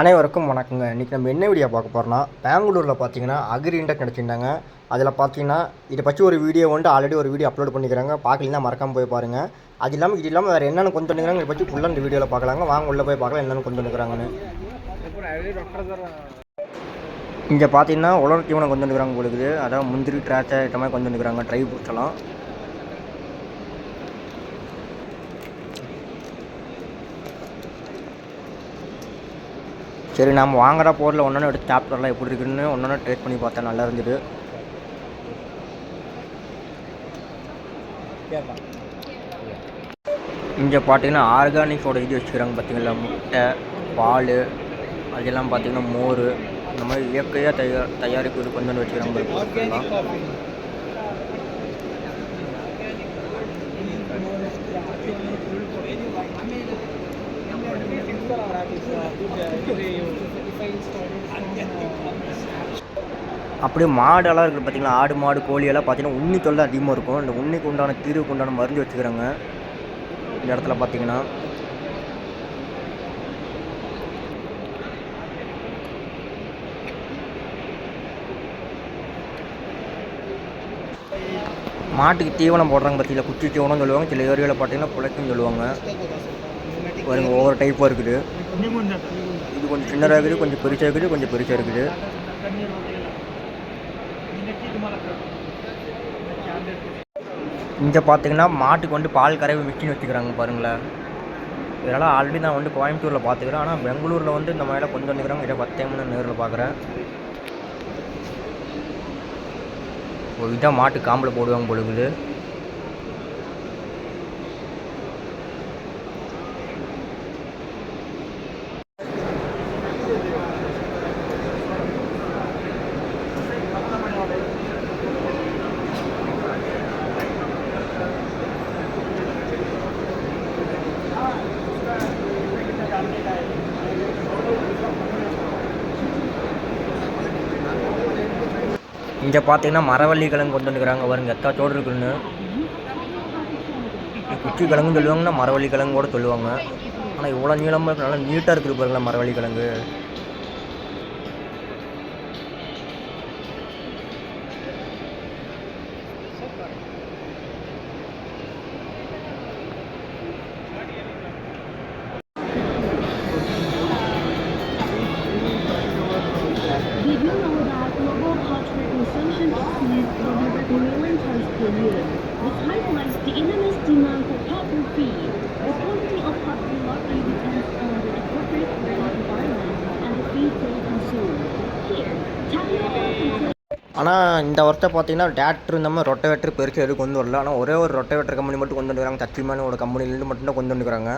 அனைவருக்கும் வணக்கங்க. இன்றைக்கி நம்ம என்ன வீடியோ பார்க்க போகிறோம்னா பெங்களூரில் பார்த்தீங்கன்னா அக்ரி இண்டக் கிடச்சிருந்தாங்க அதில் பார்த்தீங்கன்னா இதை பற்றி ஒரு வீடியோ வந்து ஆல்ரெடி ஒரு வீடியோ அப்லோட் பண்ணிக்கிறாங்க. பார்க்கலாம் மறக்காமல் போய் பாருங்கள் அது இல்லாமல் இது இல்லாமல் வேறு என்னென்னு கொண்டு வந்துக்கிறாங்க இதை பற்றி ஃபுல்லாக இந்த வீடியோவில் பார்க்கலாங்க. வாங்க உள்ளே போய் பார்க்கலாம் என்னென்னு கொண்டு வந்துக்கிறாங்கன்னு இங்கே பார்த்தீங்கன்னா உலர் தீவனம் கொண்டு வந்துக்கிறாங்க உங்களுக்கு அதாவது முந்திரி திராட்சை இந்த மாதிரி கொண்டு வந்துக்கிறாங்க ட்ரை ஃப்ரூட்ஸ் எல்லாம் சரி நம்ம வாங்குற பொருள் ஒன்று எடுத்து சாப்பிட்றலாம் எப்படி இருக்குன்னு ஒன்று டேஸ்ட் பண்ணி பார்த்தா நல்லா இருந்தது. இங்கே பார்த்தீங்கன்னா ஆர்கானிக்கோட இது வச்சுக்கிறாங்க பார்த்தீங்களா முட்டை பால் அதெல்லாம் பார்த்தீங்கன்னா மோர். இந்த மாதிரி இயற்கையாக தயார் தயாரிப்பு இது கொஞ்சம் வச்சுக்கிறாங்க பாருங்க பொருட்கள்லாம். அப்படியே மாடெல்லாம் இருக்குது பார்த்தீங்களா? ஆடு மாடு கோழி எல்லாம் பார்த்தீங்கன்னா உண்ணி தொல்லை அதிகமாக இருக்கும். இந்த உண்ணிக்கு உண்டான தீர்வுக்கு உண்டான மருந்து வச்சுக்கிறாங்க. இந்த இடத்துல பார்த்தீங்கன்னா. மாட்டுக்கு தீவனம் போடுறாங்க பார்த்தீங்களா? குச்சி தீவனம் சொல்லுவாங்க. சில ஏரியாவில் பார்த்தீங்கன்னா புழைக்குன்னு சொல்லுவாங்க. பாருங்க ஒவ்வொரு டைப்பாக இருக்குது. இது கொஞ்சம் சின்னதாக இருக்குது கொஞ்சம் பெருசாக இருக்குது கொஞ்சம் பெருசாக இருக்குது. இங்கே பார்த்தீங்கன்னா மாட்டுக்கு வந்து பால் கறவை மிஷின் வச்சுக்கிறாங்க பாருங்களேன். இதெல்லாம் ஆல்ரெடி நான் வந்து கோயம்புத்தூரில் பார்த்துக்கிறேன் ஆனால் பெங்களூரில் வந்து இந்த மாதிரிலாம் கொண்டு வந்துக்கிறாங்க. இதை ஃபஸ்ட் டைம் நான் நேரில் பார்க்குறேன் ஒரு இதாக மாட்டு காம்பில் போடுவாங்க பொழுது இங்கே பார்த்தீங்கன்னா மரவள்ளி கிழங்கு கொண்டு வந்துக்கிறாங்க பாருங்க. எத்தாச்சோடு இருக்குன்னு? குச்சி கிழங்குன்னு சொல்லுவாங்கன்னா மரவள்ளி கிழங்கு கூட சொல்லுவாங்க. ஆனால் இவ்வளோ நீளமாக இருக்கு நல்லா நீட்டாக இருக்குது பாருங்களா மரவள்ளி கிழங்கு the enormous demand for poultry feed. The quality of poultry largely depends on the appropriate growing environment and the feed they consume. Here, Tapioca ஆனால் இந்த வருஷம் பார்த்தீங்கன்னா டேக்டர் இந்த மாதிரி ரொட்டவேட்டர் பெருசாக எதுவும் கொண்டு வரல. ஆனால் ஒரே ஒரு ரொட்டவேட்டர் கம்பெனி மட்டும் கொண்டு வந்துருக்காங்க. சத்தியமான ஒரு கம்பெனிலேருந்து மட்டும்தான் கொண்டு வந்துருக்காங்க.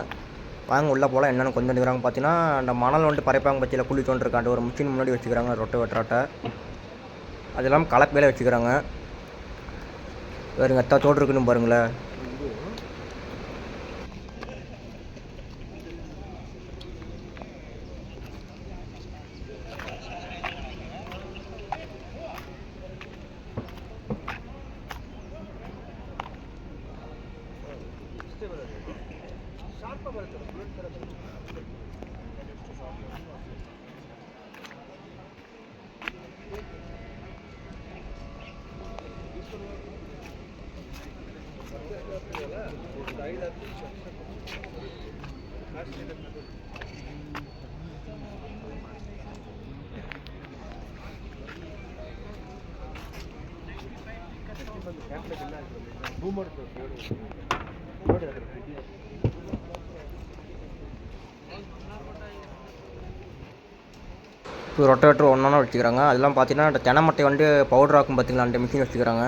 வாங்க உள்ளே போகலாம் என்னென்னு கொண்டு வந்துருக்காங்க பார்த்தீங்கன்னா அந்த மணல் வந்துட்டு பறைப்பாங்க பற்றியில் குழி தோண்டிருக்காண்டு ஒரு மிஷின் முன்னாடி வச்சுக்கிறாங்க ரொட்டவேட்டராட்ட அது இல்லாமல் கலப்பையில வச்சுக்கிறாங்க. வேறு எத்தா தோடு இருக்குன்னு பாருங்களேன். இப்போ ரொட்டவேட்டர் ஒன்றா வச்சுக்கிறாங்க அதெல்லாம் பார்த்தீங்கன்னா அந்த தெனை மட்டை வந்து பவுடர் ஆக்கும் பார்த்தீங்களா அந்த மிஷின் வச்சுக்கிறாங்க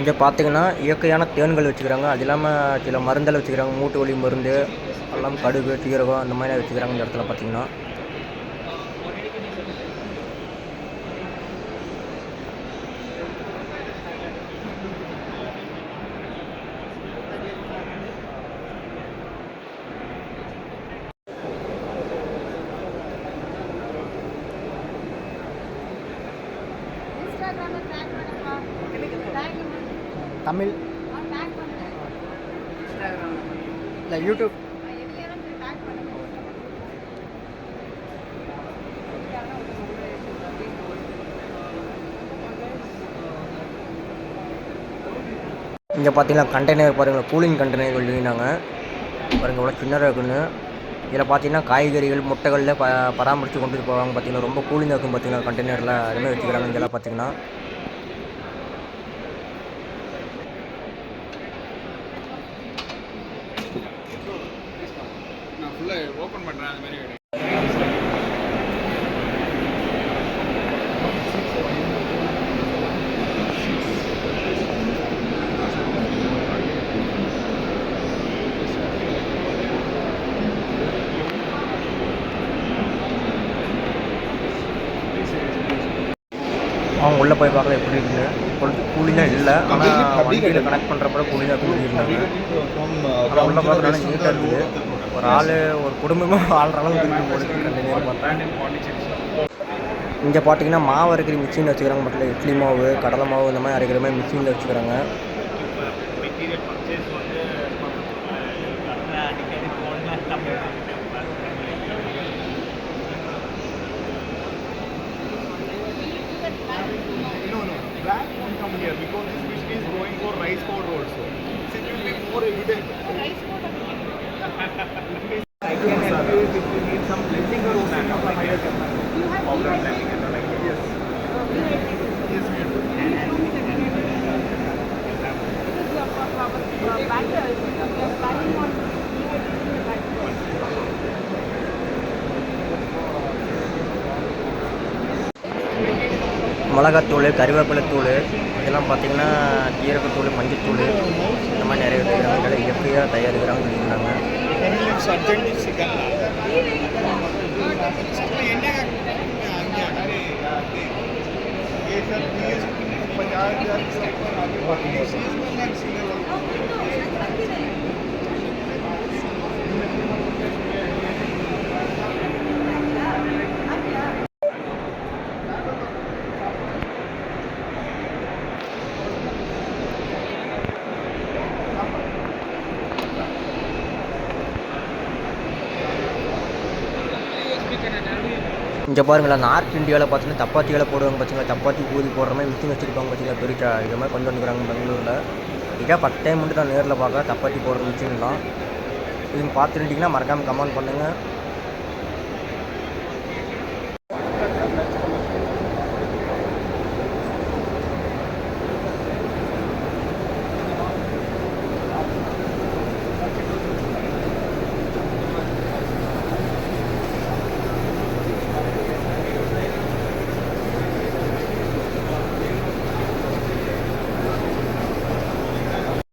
இங்கே பார்த்தீங்கன்னா இயற்கையான தேன்கள் வச்சுக்கிறாங்க. அது இல்லாமல் சில மருந்தெல்லாம் வச்சுக்கிறாங்க. மூட்டு வலி மருந்து எல்லாம் கடுகு சீரகம் அந்த மாதிரிலாம் வச்சுக்கிறாங்க இந்த இடத்துல பார்த்தீங்கன்னா தமிழ். இல்லை யூடியூப் இங்கே பார்த்தீங்கன்னா கண்டெய்னர் பாருங்கள் கூலிங் கண்டெய்னர் எழுதினாங்க பாருங்கள் இவ்வளோ சின்னதாக இருக்குன்னு. இதில் பார்த்தீங்கன்னா காய்கறிகள் முட்டைகளில் ப பராமரித்து கொண்டு போவாங்க பார்த்தீங்கன்னா ரொம்ப கூலிங்காக இருக்கும் பார்த்தீங்கன்னா கண்டெய்னரில் அதுமாதிரி வச்சுக்கிறாங்க இங்கெல்லாம் பார்த்தீங்கன்னா ஃபுல்லாக ஓப்பன் பண்ணுறேன் அது மாதிரி அவங்க உள்ளே போய் பார்க்கல எப்படி இருக்குது பொழுது கூலிங்காக இல்லை. ஆனால் வண்டியில் கனெக்ட் பண்ணுறப்ப கூலிங்காக கூலி இருந்தாங்க ஆனால் உள்ளே பார்க்குறதுனால நீட்டாக இருக்குது. ஒரு ஆள் ஒரு குடும்பமும் வாழ்கிற அளவுக்கு இங்கே பார்த்தீங்கன்னா மாவு அரைக்கிற மிஷினில் வச்சுக்கிறாங்க மட்டும் இல்லை இட்லி மாவு கடலை மாவு இந்த மாதிரி அரைக்கிற மாதிரி மிஷினில் வச்சுக்கிறாங்க because this machine is going for rice powder also. So it will be more evident. Rice powder. மிளகாத்தூள் கருவேப்பிலைத்தூள் இதெல்லாம் பார்த்தீங்கன்னா ஜீரகத்தூள் மஞ்சத்தூள் இந்த மாதிரி நிறைய இருக்கிறாங்க இதெல்லாம் இயற்கையாக தயாரிக்கிறாங்கன்னு சொல்லியிருந்தாங்க. ಟೆನ್ ಮಿನಿಟ್ಸ್ ಅರ್ಜೆಂಟ್ ಸಿಗಲ್ಲ ಸ್ವಲ್ಪ ಎಣ್ಣೆ ಹಂಗೆ ಅದೇ ಸಿಗಲ್ಲ இங்கே பாருங்களேன் நார்த் இந்தியாவில் பார்த்தீங்கன்னா சப்பாத்திகளை போடுவாங்க பார்த்தீங்களா தப்பாத்தி ஊதி போடுற மாதிரி வித்தியும் வச்சுருப்பாங்க பார்த்தீங்களா பெரிய இது மாதிரி கொண்டு வந்துக்கிறாங்க பெங்களூரில். இதான் ஃபஸ்ட் டைம் மட்டும் நான் நேரில் பார்க்க தப்பாத்தி போடுற மிஷின்லாம் இது பார்த்துருந்தீங்கன்னா மறக்காமல் கமெண்ட் பண்ணுங்கள்